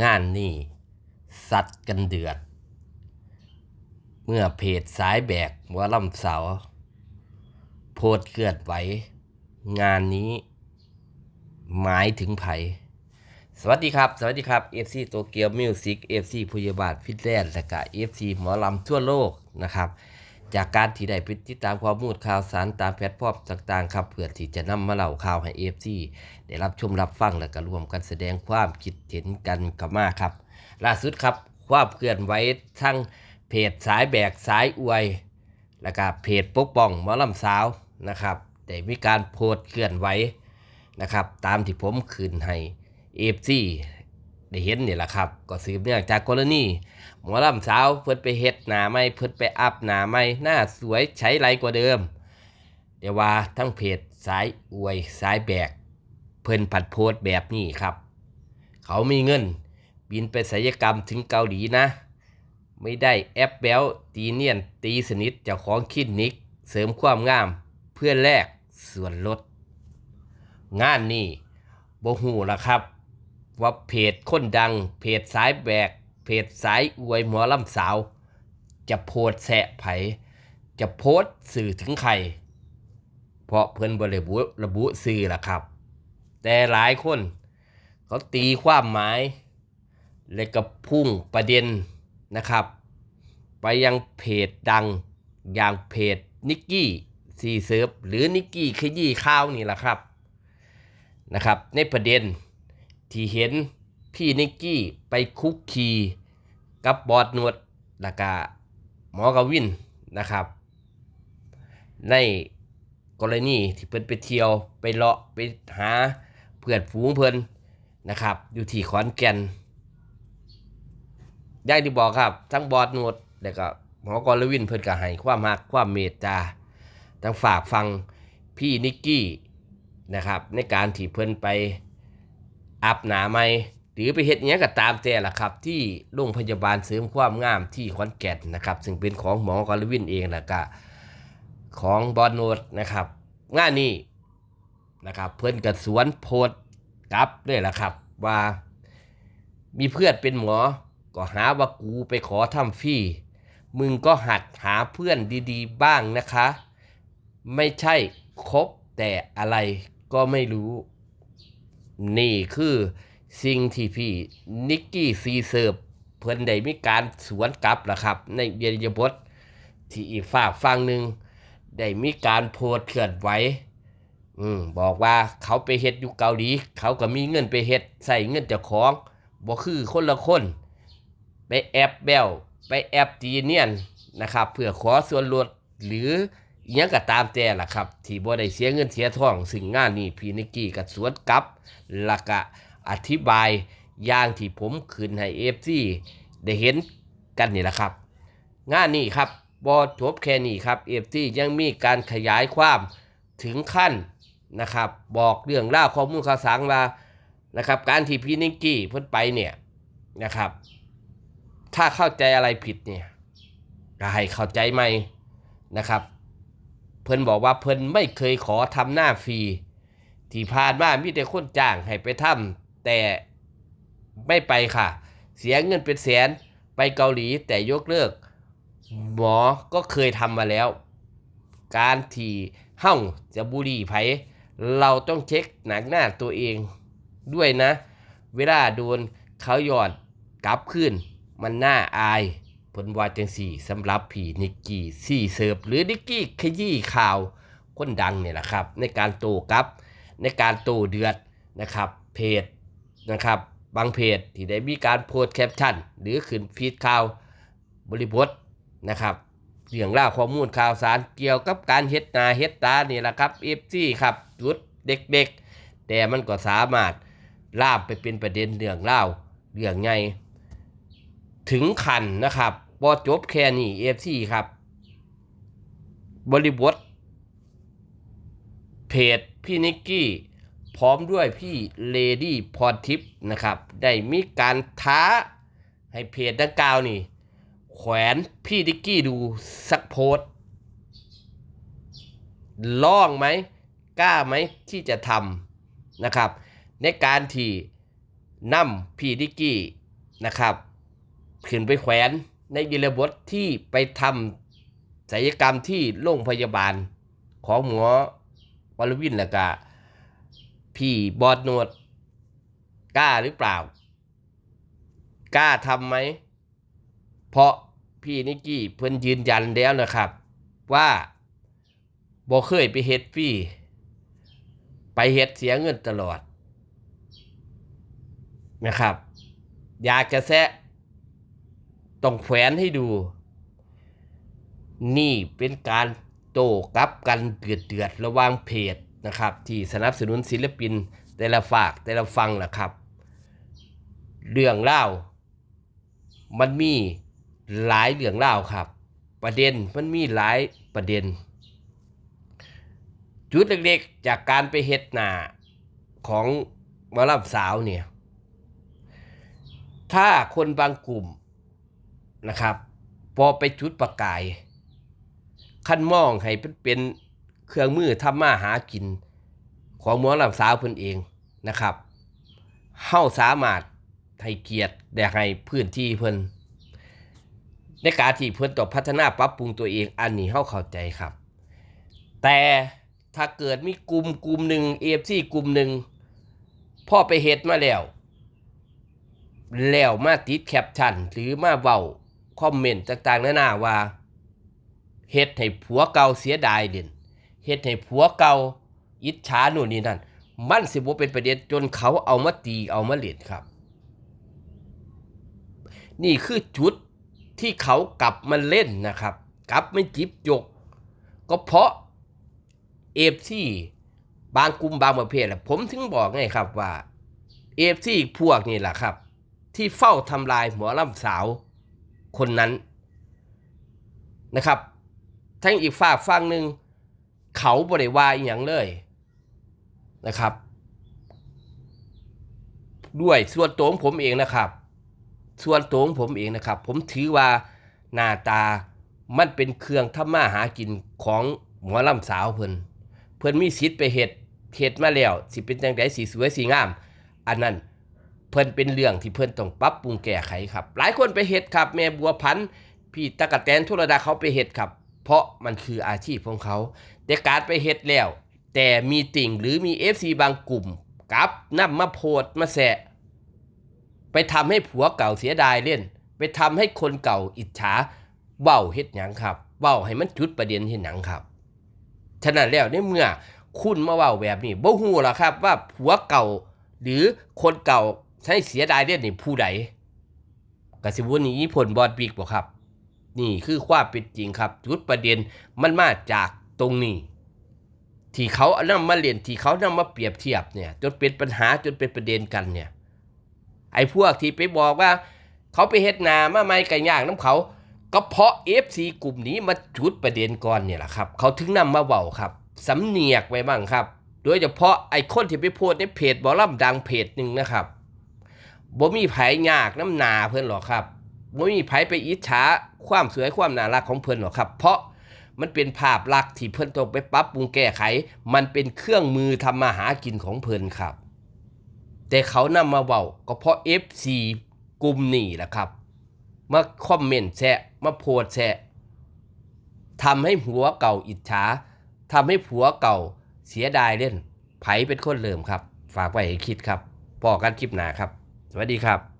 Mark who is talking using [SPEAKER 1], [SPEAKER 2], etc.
[SPEAKER 1] งานนี่สัตว์กันเดือด เมื่อเพจสายแบกหมอลำเสา โพดเกิดไหว งานนี้หมายถึงไผ สวัสดีครับ สวัสดีครับ FC โตเกียวมิวสิก FC พยาบาลฟิตแลนด์และก็ FC หมอลำทั่วโลกนะครับ จากการที่ได้ไปติดตามข้อมูลข่าวสารตามแพลตฟอร์มต่างๆครับเพื่อที่จะนำมาเล่าข่าวให้ FC ได้รับชมรับฟังและก็ร่วมกันแสดงความคิดเห็นกันกับมาครับ ล่าสุดครับความเคลื่อนไหวทั้งเพจสายแบกสายอวย และก็เพจปกป้องมอลำสาวนะครับได้มีการโพสต์เคลื่อนไหวนะครับ ตามที่ผมคืนให้เอฟซีได้เห็นนี่แหละครับ ก็สืบเนื่องจากกรณี หมอลำสาวเพิ่นไปเฮ็ดหน้าไม่เพิ่นไปอัพหน้าไม่หน้าสวยใช้ไรกว่าเดิม เดี๋ยวว่าทั้งเพจสายอวยสายแบก เพิ่นผัดโพสแบบนี้ครับ เขามีเงิน บินไปศัลยกรรมถึงเกาหลีนะ ไม่ได้แอปแบลตีเนียนตีสนิทเจ้าของคลินิก เสริมความงาม เพื่อแลกส่วนลด งานนี้บ่หูละครับ ว่าเพจคนดังเพจสายแบก เพจสายอวยหมอลำสาว จะโพสแสะไผ จะโพสสื่อถึงใคร เพราะเพิ่นบริบุระบุสื่อละครับ แต่หลายคน เขาตีความหมาย และก็พุ่งประเด็นนะครับ ไปยังเพจดังอย่างเพจนิกกี้ซีเซิร์ฟหรือนิกกี้ขยี้ข้าวนี่แหละครับนะครับ ในประเด็นที่เห็น พี่นิกกี้ไปคุกคีกับบอดนวดแล้วก็หมอกวินนะครับ ในกรณีที่เพิ่นไปเที่ยวไปเลาะไปหาเพื่อนฝูงเพิ่นนะครับ อยู่ที่ขอนแก่นย่างที่บอกครับ ทั้งบอดนวดแล้วก็หมอกรวินเพิ่นก็ให้ความรักความเมตตาทั้งฝากฟังพี่นิกกี้นะครับ ในการที่เพิ่นไปอาบหนาไหม หรือไปเฮ็ดอิหยังก็ตามแต่ละครับ ที่โรงพยาบาลเสริมความงามที่ขอนแก่นนะครับ ซึ่งเป็นของหมอกรวินเองแล้วก็ของบอลโนดนะครับ งานนี้นะครับเพื่อนกับสวนโพดกับด้วยล่ะครับ ว่ามีเพื่อนเป็นหมอ ก็หาว่ากูไปขอทำฟรีมึงก็หัดหาเพื่อนดีๆ บ้างนะคะ ไม่ใช่คบแต่อะไรก็ไม่รู้ นี่คือ สิ่งที่พี่นิกกี้ซีเซิร์ฟเพิ่นได้มีการสวนกลับล่ะครับ ในเบียร์บทที่อีกฝากฟังหนึ่งได้มีการโพสเคลื่อนไหวอืมบอกว่าเขาไปเฮ็ดอยู่เกาหลี เขาก็มีเงินไปเฮ็ดใส่เงินเจ้าของบ่คือคนละคน ไปแอบแบลไปแอบตีเนียนนะครับ เพื่อขอส่วนลดหรืออิหยังก็ตามแต่ล่ะครับ ที่บ่ได้เสียเงินเสียทอง ซึ่งงานนี้พี่นิกกี้ก็สวนกลับล้วก็ อธิบายอย่างที่ผมคืนให้ FC ได้เห็นกันนี่แหละครับ งานนี้ครับบอจบแค่นี้ครับเอฟซียังมีการขยายความถึงขั้นนะครับ บอกเรื่องเล่าข้อมูลข่าวสารว่านะครับ การที่พี่นิกกี้เพิ่นไปเนี่ยนะครับ ถ้าเข้าใจอะไรผิดเนี่ยก็ให้เข้าใจใหม่นะครับ เพิ่นบอกว่าเพิ่นไม่เคยขอทำหน้าฟรีที่ผ่านมามีแต่คนจ้างให้ไปทำ แต่ไม่ไปค่ะ เสียเงินเป็นแสนไปเกาหลีแต่ยกเลิก หมอก็เคยทำมาแล้ว การที่เฮ้าจะบุรีไผเราต้องเช็คหนักหน้าตัวเองด้วยนะ เวลาโดนเขาหยอดกลับขึ้น มันน่าอาย ผลวาจังสี่สำหรับผีนิกกี้สี่เสิร์ฟหรือนิกกี้ขยี้ข่าวคนดังเนี่ยแหละครับ ในการโต้กลับ ในการโตเดือดนะครับ เพจ นะครับบางเพจที่ได้มีการโพสต์แคปชั่น หรือขึ้นฟีดข่าวบริบทนะครับเรื่องราวข้อมูลข่าวสารเกี่ยวกับการเฮ็ดนาเฮ็ดตานี่แหละครับเอฟซีครับจุดเด็กๆ แต่มันก็สามารถลามไปเป็นประเด็นเรื่องเล่าเรื่องไงถึงขันนะครับบอจบแค่นี้เอฟซีครับ บริบทเพจพี่นิกกี้ พร้อมด้วยพี่เลดี้พรทิพย์นะครับ ได้มีการท้าให้เพจดังกล่าวนี่ แขวนพี่ดิกกี้ดูสักโพสล่องไหม กล้าไหมที่จะทำนะครับ ในการที่นำพี่ดิกกี้นะครับขึ้นไปแขวนในยิรบทที่ไปทำศัลยกรรมที่โรงพยาบาลของหมอวรวินแล้วก็ พี่บอดโนดกล้าหรือเปล่า กล้าทำไหม เพราะพี่นิกกี้เพิ่นยืนยันแล้วนะครับ ว่าบ่เคยไปเฮ็ดฟรีไปเฮ็ดเสียเงินตลอด นะครับ อยากจะแซะต้องแขวนให้ดู นี่เป็นการโต้กลับกันเดือดเดือดระหว่างเพจ นะครับ ที่สนับสนุนศิลปิน แต่ละฝากแต่ละฟังนะครับ เรื่องเล่ามันมีหลายเรื่องเล่าครับ ประเด็นมันมีหลายประเด็น จุดเล็กๆจากการไปเฮ็ดหนาของหมอลำสาวเนี่ย ถ้าคนบางกลุ่มนะครับ พอไปจุดประกายคันมองให้เป็น เครื่องมือทำมาหากิน ของหมอลำสาวเพิ่นเองนะครับเฮาสามารถให้เกียรติได้ให้พื้นที่เพิ่นในการที่เพิ่นต้อพัฒนาปรับปรุงตัวเองอันนี้เฮาเข้าใจครับ แต่ถ้าเกิดมีกลุ่มกลุ่มหนึ่ง AFC กลุ่มหนึ่งพ่อไปเฮ็ดมาแล้ว แล้วมาติดแคปชั่นหรือมาเว้าคอมเมนต์ต่างๆนานาว่าเฮ็ดให้ผัวเก่าเสียดายเด่น เฮ็ดให้ผัวเก่าอิจฉาโน่นนี่นั่น มันสิบ่เป็นประเด็นจนเขาเอามาตีเอามาเล่นครับ นี่คือจุดที่เขากลับมาเล่นนะครับ กลับไม่จิบจก ก็เพราะเอฟซีบางกลุ่มบางประเภทแหละผมถึงบอกไงครับว่าเอฟซีพวกนี่แหละครับ ที่เฝ้าทำลายหมอลำสาวคนนั้นนะครับ ทั้งอีกฝากฟังหนึ่ง เขาบริวาอหย่างเลยนะครับ ด้วยส่วนตัวของผมเองนะครับ ส่วนตัวของผมเองนะครับ ผมถือว่าหน้าตามันเป็นเครื่องทำมาหากินของหมอลำสาวเพิ่นเพิ่นมีสิทธิ์ไปเฮ็ดเฮ็ดมาแล้วสิเป็นจังไดสีสวยสีงาม อันนั้นเพิ่นเป็นเรื่องที่เพิ่นต้องปรับปรุงแก้ไขครับ หลายคนไปเฮ็ดครับ แม่บัวพันธ์พี่ตะกะแตนทุรดาเขาไปเฮ็ดครับ เพราะมันคืออาชีพของเขา แต่การไปเฮ็ดแล้ว แต่มีติ่งหรือมี FC บางกลุ่มกลับนำมาโพดมาแสะ ไปทำให้ผัวเก่าเสียดายเล่น ไปทำให้คนเก่าอิจฉาเว้าเฮ็ดหยังครับเว้าให้มันจุดประเด็นเฮ็ดหยังครับ ฉะนั้นแล้วในเมื่อคุณมาเว้าแบบนี้บ่ฮู้ล่ะครับ ว่าผัวเก่าหรือคนเก่าใช้เสียดายเล่นนี่ผู้ใดก็สิบ่หนีผลบอดปีกบ่ครับ นี่คือความเป็นจริงครับ จุดประเด็นมันมาจากตรงนี้ ที่เขาเอานำมาเล่นที่เขานำมาเปรียบเทียบเนี่ย จนเป็นปัญหาจนเป็นประเด็นกันเนี่ย ไอ้พวกที่ไปบอกว่า เขาไปเฮ็ดนามาไม่ไก่ย่างน้ำเขา ก็เพราะ FC กลุ่มนี้มาจุดประเด็นก่อนเนี่ยแหละครับ เขาถึงนำมาเว้าครับสำเนียกไว้บ้างครับ โดยเฉพาะไอ้คนที่ไปโพสในเพจบอลล่ำดังเพจหนึ่งนะครับบ่มีไผยากน้ำหนาเพิ่อนหรอกครับ บ่มีไผไปอิจฉาความสวยความน่ารักของเพิ่นหรอกครับ เพราะมันเป็นภาพลักษณ์ที่เพิ่นต้องไปปรับปรุงแก้ไข มันเป็นเครื่องมือทำมาหากินของเพิ่นครับ แต่เขานำมาเว้าก็เพราะ FC กลุ่มนี่แหละครับ มาคอมเมนต์แซะมาโพสแซะทำให้ผัวเก่าอิจฉาทำให้ผัวเก่าเสียดายเล่น ไผเป็นคนเริ่มครับ ฝากไว้ให้คิดครับพอกันคลิปหนาครับ สวัสดีครับ